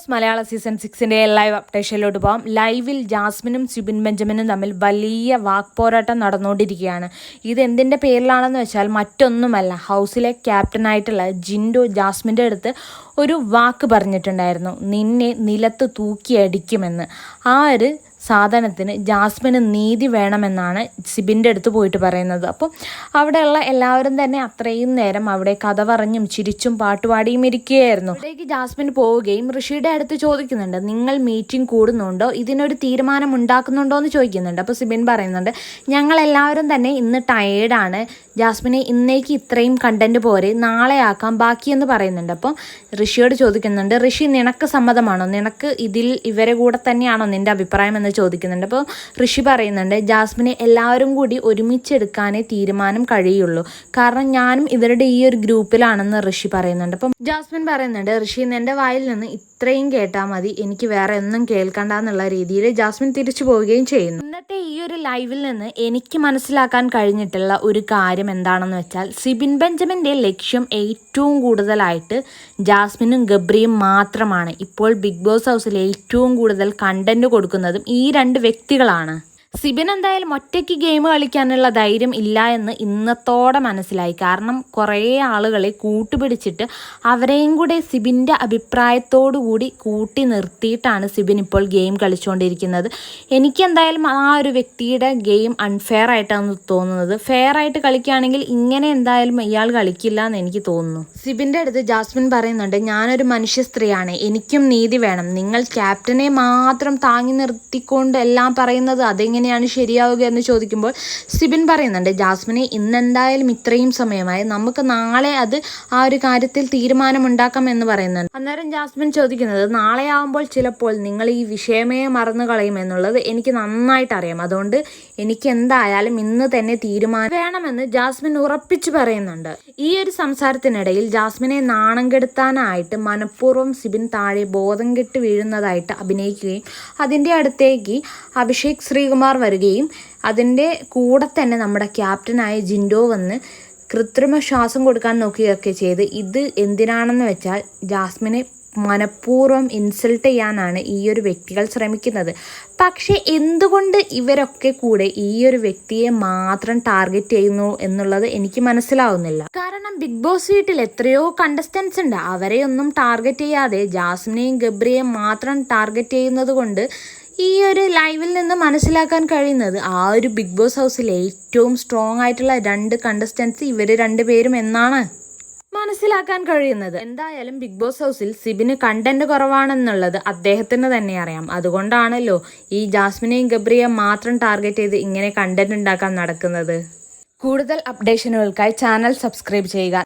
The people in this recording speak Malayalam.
ബോസ് മലയാള സീസൺ സിക്സിന്റെ ലൈവ് അപ്ഡേഷനിലോട്ട് പോകാം ലൈവിൽ ജാസ്മിനും സിബിൻ ബെഞ്ചമിനും തമ്മിൽ വലിയ വാക്പോരാട്ടം നടന്നുകൊണ്ടിരിക്കുകയാണ്. ഇത് എന്തിന്റെ പേരിലാണെന്ന് വെച്ചാൽ മറ്റൊന്നുമല്ല. ഹൗസിലെ ക്യാപ്റ്റനായിട്ടുള്ള ജിൻഡോ ജാസ്മിന്റെ അടുത്ത് ഒരു വാക്ക് പറഞ്ഞിട്ടുണ്ടായിരുന്നു. നിന്നെ നിലത്ത് തൂക്കിയടിക്കുമെന്ന്. ആ ഒരു സാധനത്തിന് ജാസ്മിന് നീതി വേണമെന്നാണ് സിബിന്റെ അടുത്ത് പോയിട്ട് പറയുന്നത്. അപ്പം അവിടെയുള്ള എല്ലാവരും തന്നെ അത്രയും നേരം അവിടെ കഥ പറഞ്ഞും ചിരിച്ചും പാട്ടുപാടിയും ഇരിക്കുകയായിരുന്നു. അവിടേക്ക് ജാസ്മിൻ പോവുകയും ഋഷിയുടെ അടുത്ത് ചോദിക്കുന്നുണ്ട് നിങ്ങൾ മീറ്റിംഗ് കൂടുന്നുണ്ടോ? ഇതിനൊരു തീരുമാനം ഉണ്ടാക്കുന്നുണ്ടോ? എന്ന് ചോദിക്കുന്നുണ്ട്. അപ്പോൾ സിബിൻ പറയുന്നുണ്ട് ഞങ്ങൾ എല്ലാവരും തന്നെ ഇന്ന് ടയേർഡാണ് ജാസ്മിനെ ഇന്നേക്ക് ഇത്രയും കണ്ടന്റ് പോരെ നാളെ ആക്കാം ബാക്കിയെന്ന് പറയുന്നുണ്ട്. അപ്പം ഋഷിയോട് ചോദിക്കുന്നുണ്ട് ഋഷി നിനക്ക് സമ്മതമാണോ? നിനക്ക് ഇതിൽ ഇവരെ കൂടെ തന്നെയാണോ നിന്റെ അഭിപ്രായം? എന്ന് ചോദിക്കുന്നുണ്ട്. അപ്പോൾ ഋഷി പറയുന്നുണ്ട് ജാസ്മിനെ എല്ലാവരും കൂടി ഒരുമിച്ചെടുക്കാനേ തീരുമാനം കഴിയുള്ളൂ. കാരണം ഞാനും ഇവരുടെ ഈ ഒരു ഗ്രൂപ്പിലാണെന്ന് ഋഷി പറയുന്നുണ്ട്. അപ്പം ജാസ്മിൻ പറയുന്നുണ്ട് ഋഷി എന്റെ വായിൽ നിന്ന് ഇത്രയും കേട്ടാൽ മതി. എനിക്ക് വേറെ ഒന്നും കേൾക്കണ്ട എന്നുള്ള രീതിയിൽ ജാസ്മിൻ തിരിച്ചു പോവുകയും ചെയ്യുന്നു. ഇന്നത്തെ ഈ ഒരു ലൈവിൽ നിന്ന് എനിക്ക് മനസ്സിലാക്കാൻ കഴിഞ്ഞിട്ടുള്ള ഒരു കാര്യം എന്താണെന്ന് വെച്ചാൽ സിബിൻ ബെഞ്ചമിന്റെ ലക്ഷ്യം ഏറ്റവും കൂടുതലായിട്ട് ജാസ്മിനും ഗബ്രിയും മാത്രമാണ്. ഇപ്പോൾ ബിഗ് ബോസ് ഹൗസിൽ ഏറ്റവും കൂടുതൽ കണ്ടന്റ് കൊടുക്കുന്നതും ഈ രണ്ട് വ്യക്തികളാണ്. സിബിൻ എന്തായാലും ഒറ്റയ്ക്ക് ഗെയിം കളിക്കാനുള്ള ധൈര്യം ഇല്ല എന്ന് ഇന്നത്തോടെ മനസ്സിലായി. കാരണം കുറേ ആളുകളെ കൂട്ടുപിടിച്ചിട്ട് അവരെയും കൂടെ സിബിന്റെ കൂടി കൂട്ടി നിർത്തിയിട്ടാണ് സിബിൻ ഇപ്പോൾ ഗെയിം കളിച്ചുകൊണ്ടിരിക്കുന്നത്. എനിക്കെന്തായാലും ആ ഒരു വ്യക്തിയുടെ ഗെയിം അൺഫെയർ ആയിട്ടാണ് തോന്നുന്നത്. ഫെയർ ആയിട്ട് കളിക്കുകയാണെങ്കിൽ ഇങ്ങനെ എന്തായാലും ഇയാൾ കളിക്കില്ല എന്ന് എനിക്ക് തോന്നുന്നു. സിബിന്റെ അടുത്ത് ജാസ്മിൻ പറയുന്നുണ്ട് ഞാനൊരു മനുഷ്യ സ്ത്രീയാണ്. എനിക്കും നീതി വേണം. നിങ്ങൾ ക്യാപ്റ്റനെ മാത്രം താങ്ങി നിർത്തിക്കൊണ്ട് എല്ലാം പറയുന്നത് അതെങ്ങനെ എങ്ങനെയാണ് ശരിയാവുക എന്ന് ചോദിക്കുമ്പോൾ സിബിൻ പറയുന്നുണ്ട് ജാസ്മിനെ ഇന്നെന്തായാലും ഇത്രയും സമയമായി നമുക്ക് നാളെ അത് ആ ഒരു കാര്യത്തിൽ തീരുമാനമുണ്ടാക്കാം എന്ന് പറയുന്നുണ്ട്. അന്നേരം ജാസ്മിൻ ചോദിക്കുന്നത് നാളെ ആവുമ്പോൾ ചിലപ്പോൾ നിങ്ങൾ ഈ വിഷയമേ മറന്നു കളയും എന്നുള്ളത് എനിക്ക് നന്നായിട്ട് അറിയാം. അതുകൊണ്ട് എനിക്ക് എന്തായാലും ഇന്ന് തന്നെ തീരുമാനം വേണമെന്ന് ജാസ്മിൻ ഉറപ്പിച്ചു പറയുന്നുണ്ട്. ഈ ഒരു സംസാരത്തിനിടയിൽ ജാസ്മിനെ നാണം കെടുത്താനായിട്ട് മനഃപൂർവം സിബിൻ താഴെ ബോധം കെട്ട് വീഴുന്നതായിട്ട് അഭിനയിക്കുകയും അതിന്റെ അടുത്തേക്ക് അഭിഷേക് ശ്രീകുമാർ വരികയും അതിന്റെ കൂടെ തന്നെ നമ്മുടെ ക്യാപ്റ്റനായ ജിൻഡോ വന്ന് കൃത്രിമ ശ്വാസം കൊടുക്കാൻ നോക്കുകയൊക്കെ ചെയ്ത് ഇത് എന്തിനാണെന്ന് വെച്ചാൽ ജാസ്മിനെ മനഃപൂർവം ഇൻസൾട്ട് ചെയ്യാനാണ് ഈ ഒരു വ്യക്തികൾ ശ്രമിക്കുന്നത്. പക്ഷേ എന്തുകൊണ്ട് ഇവരൊക്കെ കൂടെ ഈ ഒരു വ്യക്തിയെ മാത്രം ടാർഗറ്റ് ചെയ്യുന്നു എന്നുള്ളത് എനിക്ക് മനസ്സിലാവുന്നില്ല. കാരണം ബിഗ് ബോസ് വീട്ടിൽ എത്രയോ കണ്ടസ്റ്റൻസ് ഉണ്ട്. അവരെ ഒന്നും ടാർഗറ്റ് ചെയ്യാതെ ജാസ്മിനെയും ഗബ്രിയെയും മാത്രം ടാർഗറ്റ് ചെയ്യുന്നത് കൊണ്ട് ഈ ഒരു ലൈവിൽ നിന്ന് മനസ്സിലാക്കാൻ കഴിയുന്നത് ആ ഒരു ബിഗ് ബോസ് ഹൗസിൽ ഏറ്റവും സ്ട്രോങ് ആയിട്ടുള്ള രണ്ട് കണ്ടസ്റ്റൻസ് ഇവർ രണ്ടുപേരും എന്നാണ് മനസ്സിലാക്കാൻ കഴിയുന്നത്. എന്തായാലും ബിഗ് ബോസ് ഹൗസിൽ സിബിന് കണ്ടന്റ് കുറവാണെന്നുള്ളത് അദ്ദേഹത്തിന് തന്നെ അറിയാം. അതുകൊണ്ടാണല്ലോ ഈ ജാസ്മിനെയും ഗബ്രിയെ മാത്രം ടാർഗറ്റ് ചെയ്ത് ഇങ്ങനെ കണ്ടന്റ് ഉണ്ടാക്കാൻ നടക്കുന്നത്. കൂടുതൽ അപ്ഡേഷനുകൾക്കായി ചാനൽ സബ്സ്ക്രൈബ് ചെയ്യുക.